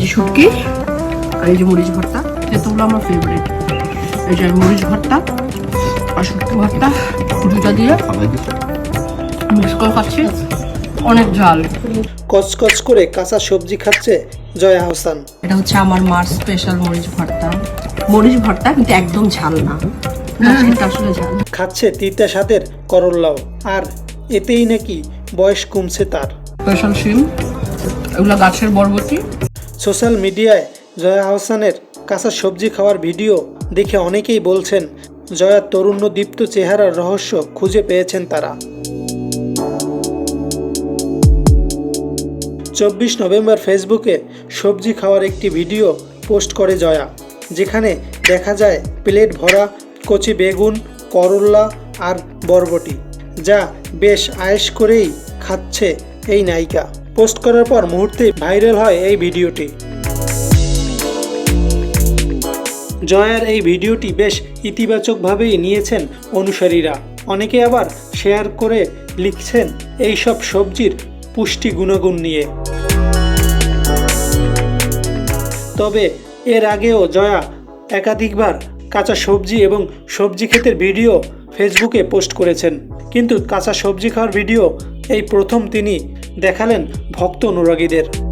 যে শুটকি আর এই যে মরিচ ভর্তা তেঁতুলগুলো আমার ফেভারিট এই যে মরিচ ভর্তা আর শুটকি ভর্তা দুটা দিয়ে মিক্স করে খাচ্ছি। অনেক ঝাল। কচকচ করে কাঁচা সবজি খাচ্ছে জয়া হোসেন। এটা হচ্ছে আমার মার স্পেশাল মরিচ ভর্তা। মরিচ ভর্তা কিন্তু একদম ঝাল না। আসলে ঝাল। খাচ্ছে তিতা স্বাদের করল্লাও আর এতেই নাকি বয়স কমছে তার। স্পেশাল সিম এগুলো গাছের বরবটি। সোশ্যাল মিডিয়ায় জয়া আহসানের কাঁচা সবজি খাওয়ার ভিডিও দেখে অনেকেই বলছেন জয়ার তরুণ্য দীপ্ত চেহারার রহস্য খুঁজে পেয়েছেন তারা। চব্বিশ নভেম্বর ফেসবুকে সবজি খাওয়ার একটি ভিডিও পোস্ট করে জয়া, যেখানে দেখা যায় প্লেট ভরা কচি বেগুন করল্লা আর বরবটি, যা বেশ আয়েশ করেই খাচ্ছে এই নায়িকা। পোস্ট করার পর মুহূর্তে ভাইরাল হয় এই ভিডিওটি। জয়ার এই ভিডিওটি বেশ ইতিবাচকভাবেই নিয়েছেন অনুসারীরা। অনেকে আবার শেয়ার করে লিখছেন, এই সব সবজির পুষ্টি গুণাগুণ নিয়ে। তবে এর আগেও জয়া একাধিকবার কাঁচা সবজি এবং সবজি ক্ষেতের ভিডিও ফেসবুকে পোস্ট করেছেন। কিন্তু কাঁচা সবজি খাওয়ার ভিডিও এই প্রথম তিনি দেখালেন ভক্ত অনুরাগীদের।